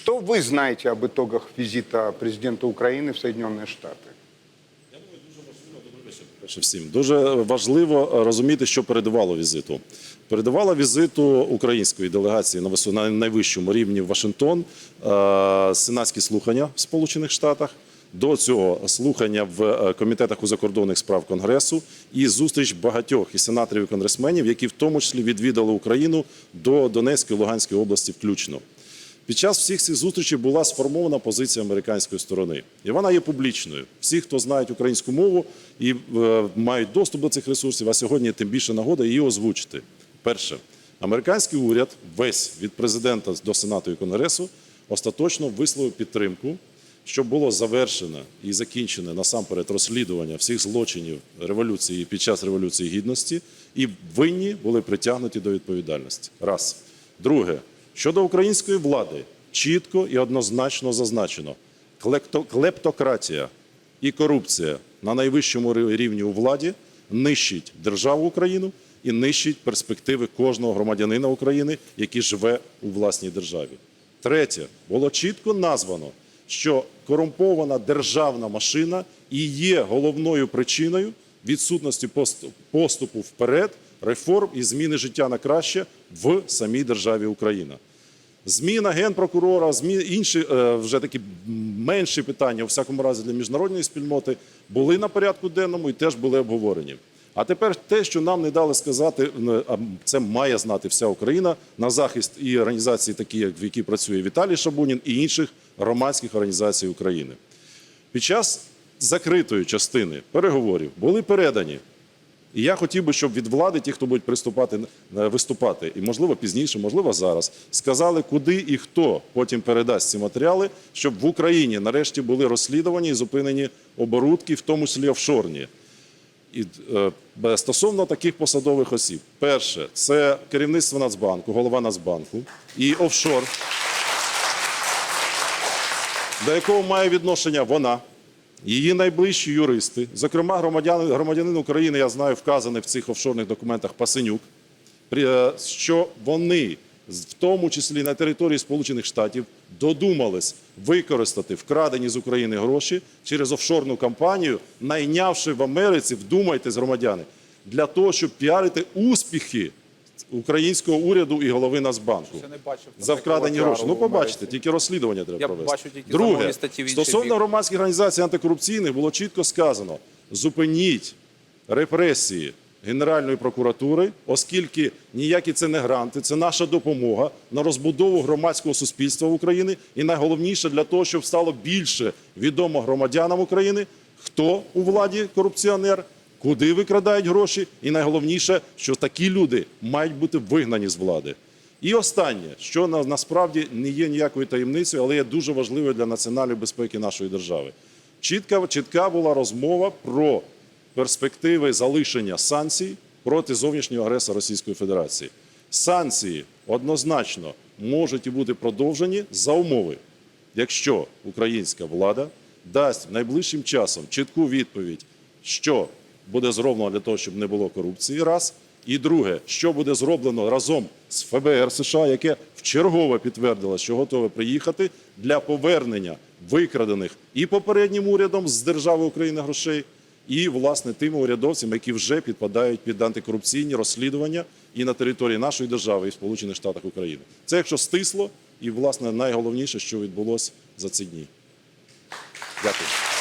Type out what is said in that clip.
Что вы знаете об итогах визита президента Украины в Соединенные Штаты? Перше всім дуже важливо розуміти, що передувало візиту. Передувало візиту української делегації на висо- на найвищому рівні в Вашингтон е, сенатські слухання в Сполучених Штатах. До цього слухання в е, комітетах у закордонних справ Конгресу і зустріч багатьох і сенаторів і конгресменів, які в тому числі відвідали Україну до Донецької і Луганської області включно. Під час всіх цих зустрічей була сформована позиція американської сторони, і вона є публічною. Всі, хто знають українську мову і е, мають доступ до цих ресурсів, а сьогодні тим більше нагода її озвучити. Перше, американський уряд, весь від президента до сенату і конгресу, остаточно висловив підтримку, щоб було завершено і закінчене насамперед розслідування всіх злочинів революції під час революції гідності, і винні були притягнуті до відповідальності. Раз. Друге, щодо української влади, чітко і однозначно зазначено: клептократія і корупція на найвищому рівні у владі нищить державу Україну і нищить перспективи кожного громадянина України, який живе у власній державі. Третє, було чітко названо, що корумпована державна машина і є головною причиною відсутності пост- поступу вперед, реформ і зміни життя на краще в самій державі Україна. Зміна генпрокурора, змі... інші е, вже такі менші питання, у всякому разі для міжнародної спільноти, були на порядку денному і теж були обговорені. А тепер те, що нам не дали сказати, а це має знати вся Україна на захист і організації, такі як в якій працює Віталій Шабунін, і інших громадських організацій України. Під час закритої частини переговорів були передані. І я хотів би, щоб від влади, ті, хто будуть приступати е, виступати, і можливо пізніше, можливо зараз, сказали, куди і хто потім передасть ці матеріали, щоб в Україні нарешті були розслідувані і зупинені оборудки, в тому числі офшорні. І е, стосовно таких посадових осіб, перше, це керівництво Нацбанку, голова Нацбанку і офшор, до якого має відношення вона, її найближчі юристи, зокрема громадянин, громадянин України, я знаю, вказаний в цих офшорних документах Пасенюк, е, що вони, в тому числі на території Сполучених Штатів, додумались використати вкрадені з України гроші через офшорну компанію, найнявши в Америці, вдумайтесь, громадяни, для того, щоб піарити успіхи українського уряду і голови Нацбанку за вкрадені гроші. Ну, побачите, тільки розслідування треба провести. Друге, стосовно громадських організацій антикорупційних було чітко сказано: зупиніть репресії Генеральної прокуратури, оскільки ніякі це не гранти, це наша допомога на розбудову громадського суспільства в Україні. І найголовніше для того, щоб стало більше відомо громадянам України, хто у владі корупціонер, куди викрадають гроші, і найголовніше, що такі люди мають бути вигнані з влади. І останнє, що на, насправді не є ніякою таємницею, але є дуже важливою для національної безпеки нашої держави. Чітка, чітка була розмова про перспективи залишення санкцій проти зовнішнього агресора Російської Федерації. Санкції однозначно можуть і бути продовжені за умови, якщо українська влада дасть найближчим часом чітку відповідь, що буде зроблено для того, щоб не було корупції, раз. І друге, що буде зроблено разом з ФБР США, яке вчергове підтвердило, що готове приїхати для повернення викрадених і попереднім урядом з держави України грошей, і власне тими урядовцями, які вже підпадають під антикорупційні розслідування і на території нашої держави, і Сполучених Штатах України. Це якщо стисло, і власне найголовніше, що відбулося за ці дні. Дякую.